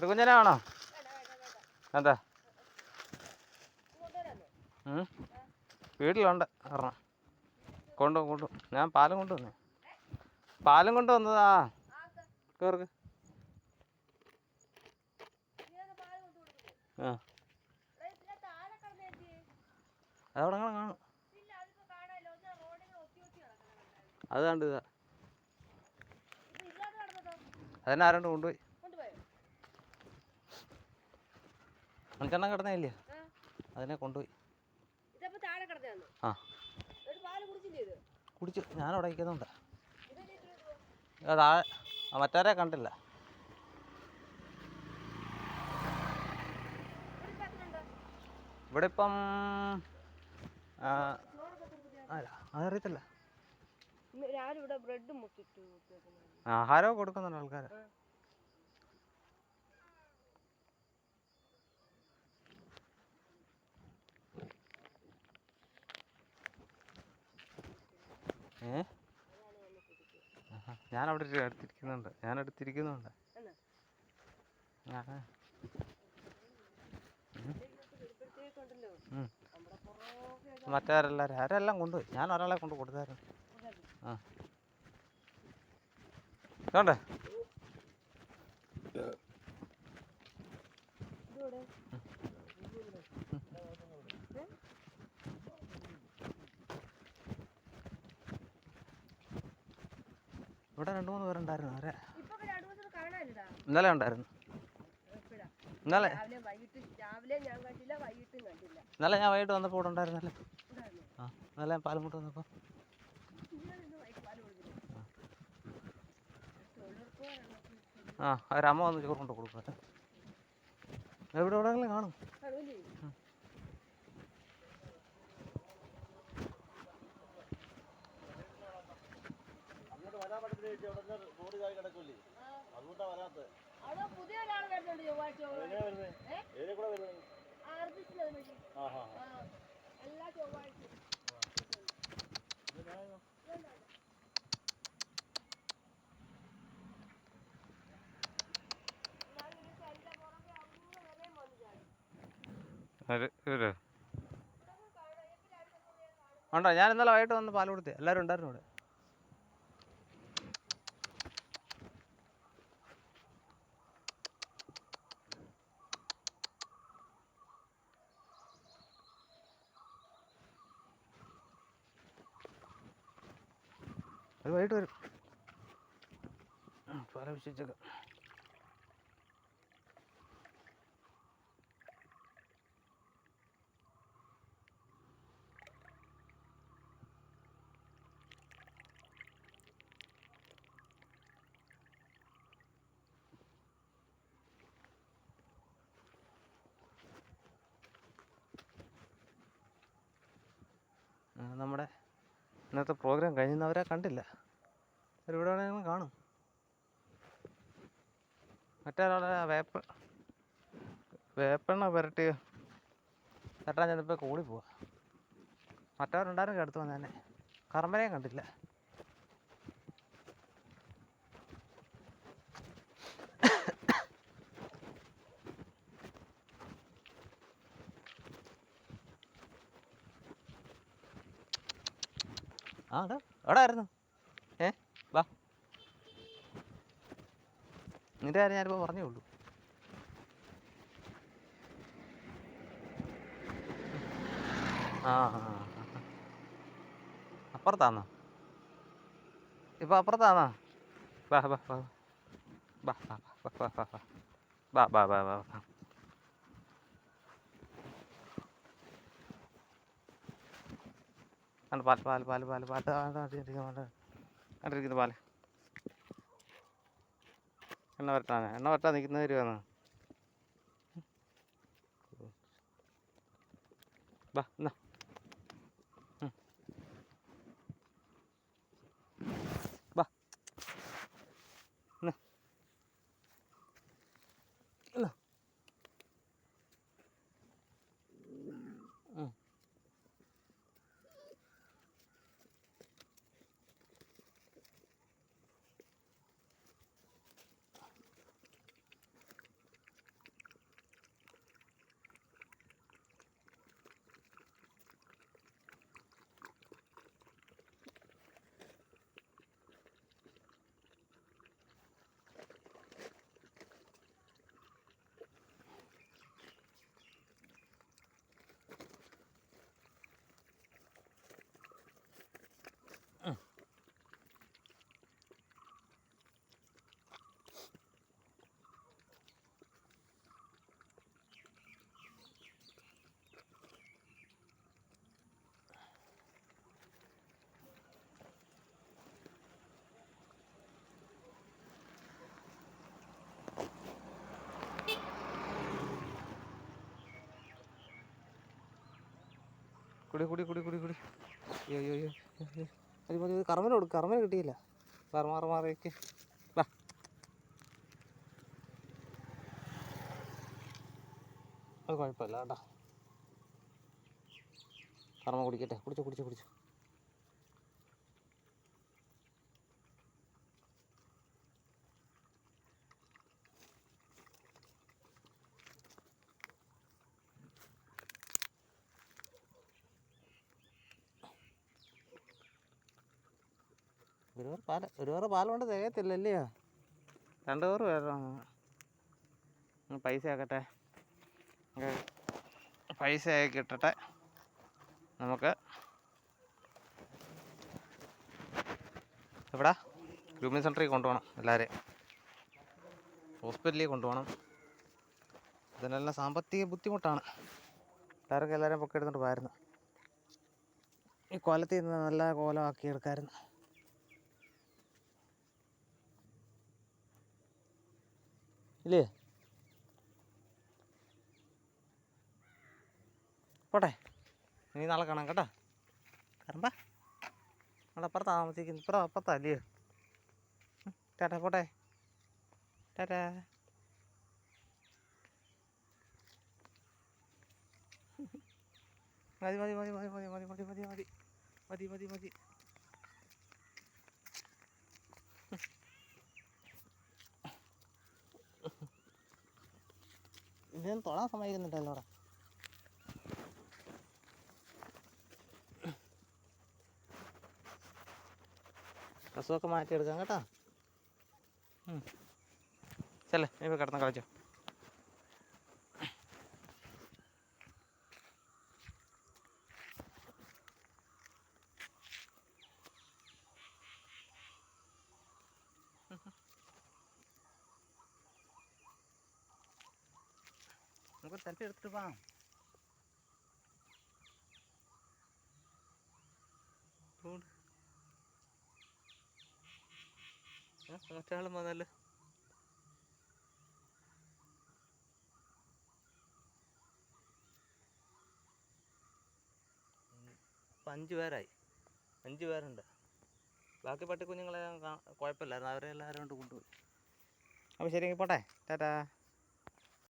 ഇത് കുഞ്ഞനെ വേണോ എന്താ. വീട്ടിലുണ്ട് ഒരെണ്ണം. കൊണ്ടു കൊണ്ടു ഞാൻ പാലും കൊണ്ടുവന്നേ പാലും കൊണ്ടുവന്നതാ കേർക്ക്. ആ. അതവിടെ അങ്ങനെ കാണും. അത് കണ്ടു ഇതാ. അതിനെ ആരണ്ട് കൊണ്ടുപോയി. മണിക്കണ്ണം കിടന്നില്ല അതിനെ കൊണ്ടുപോയി. ആ. കുടിച്ചു. ഞാൻ അവിടെ ഇരിക്കുന്നുണ്ട്. താഴെ. മറ്റാരെ കണ്ടില്ല. ഇവിടെ ഇപ്പം അതറിയത്തില്ല ആഹാരമൊക്കെ കൊടുക്കുന്നുണ്ട് ആൾക്കാർ ഏ? ഞാൻ അവിടെ എടുത്തിരിക്കുന്നുണ്ട് ഞാൻ എടുത്തിരിക്കുന്നുണ്ട് മറ്റേവരെല്ലാവരും ആരെല്ലാം കൊണ്ടുപോയി? ഞാൻ ഒരാളെ കൊണ്ട് കൊടുത്തായിരുന്നു. ആ. കണ്ടേ ഇവിടെ രണ്ടു മൂന്ന് പേരുണ്ടായിരുന്നു അവരെ. ഇന്നലെ ഉണ്ടായിരുന്നു. ഇന്നലെ? ഇന്നലെ ഞാൻ വൈകിട്ട് വന്നപ്പോ ഇവിടെ ഉണ്ടായിരുന്നല്ലേ. ആ ഇന്നലെ ഞാൻ പാലമുട്ട് വന്നപ്പോ. ആ. അവരമ്മ വന്ന് ചോറ് കൊണ്ട് കൊടുക്കാം. എവിടെ എവിടെയെങ്കിലും കാണും. എല്ലാ ഉണ്ടോ ഞാൻ ഇന്നലെ വൈകിട്ട് വന്ന് പാൽ കൊടുത്തേ. എല്ലാവരും ഉണ്ടായിരുന്നു ഇവിടെ വൈകിട്ട് വരും. പാല വിശ്വസിച്ചേക്കാം. നമ്മുടെ ഇന്നത്തെ പ്രോഗ്രാം കഴിഞ്ഞ കഴിയുന്നവരെ കണ്ടില്ല അവരിവിടെ വേണമെങ്കിൽ കാണും. മറ്റൊരാളെ വേപ്പ വേപ്പെണ്ണ പുരട്ടി തട്ടാൻ ചെന്നപ്പോൾ കൂടി പോവാ മറ്റവരുണ്ടായിരുന്നു അടുത്ത് വന്ന് തന്നെ കറമ്പനയും കണ്ടില്ല. ആ എവിടെ ആയിരുന്നു ഏ വാ നിന്റെ കാര്യം ഞാനിപ്പോൾ പറഞ്ഞേ ഉള്ളൂ ആ. അപ്പുറത്താന്നോ ഇപ്പം അപ്പുറത്താന്നോ വാ വാ വാ വാ വാ വാ വാ വാ വാ വാ വാ വാ വാ കണ്ട് പാൽ പാൽ പാൽ പാൽ പാൽ കണ്ടിരിക്കുന്നു പാൽ എണ്ണ വരട്ടാണ് എണ്ണ വരട്ടാ നിൽക്കുന്ന തരുവാന്ന് വാ എന്നാ. കുടി കുടി കുടി കുടി കുടി. അയ്യോ അയ്യോ അയ്യോ. മതി മതി കർമ്മന കൊടുക്കും കർമ്മന കിട്ടിയില്ല. മാറി മാറി മാറിയൊക്കെ വാ. അത് കുഴപ്പമില്ല കേട്ടോ. കർമ്മ കുടിക്കട്ടെ. കുടിച്ചോ കുടിച്ചോ കുടിച്ചോ. ഒരു പേർ പാൽ ഒരു പാൽ കൊണ്ട് തികയത്തില്ലല്ലേ രണ്ട് പേർ വേണം പൈസ ആക്കട്ടെ. പൈസ ആക്കി നമുക്ക് എവിടാ? ഗ്രൂമിങ് സെന്ററിൽ കൊണ്ടുപോകണം എല്ലാവരെയും ഹോസ്പിറ്റലിൽ കൊണ്ടുപോകണം. ഇതിനെല്ലാം സാമ്പത്തിക ബുദ്ധിമുട്ടാണ്. എല്ലാവർക്കും എല്ലാവരെയും പൊക്കെ എടുത്തിട്ട് പോയിരുന്നു ഈ കോലത്തിൽ നിന്ന് നല്ല കോലമാക്കി എടുക്കാമായിരുന്നു ഇല്ലേ പോട്ടെ ഇനി നാളെ കാണാം കേട്ടോ കറമ്പ അവിടെ അപ്പുറത്താ താമസിക്കുന്നു ഇപ്പുറം അപ്പുറത്താ അല്ലയോ ഉം, ടാറ്റാ പോട്ടെ ടാറ്റാ മതി മതി മതി മതി മതി മതി മതി മതി മതി മതി മതി ഇതിനും തൊടാൻ സമ്മതിക്കുന്നുണ്ടല്ലോ അവിടെ. ഡ്രസ്സൊക്കെ മാറ്റിയെടുക്കാം കേട്ടോ. ചില ഇനിയിപ്പോൾ കിടന്ന് കളിച്ചോ. നമുക്ക് സെൽഫി എടുത്തിട്ട് പോകാം മറ്റാളും വന്നല്ലോ ഇപ്പം അഞ്ച് പേരായി. അഞ്ച് പേരുണ്ട്. ബാക്കി പട്ടിക്കുഞ്ഞുങ്ങളെ കുഴപ്പമില്ലായിരുന്നു. അവരെ എല്ലാവരും കൊണ്ട് കൊണ്ടുപോയി. അപ്പോൾ ശരി പോട്ടെ. ടാറ്റാ.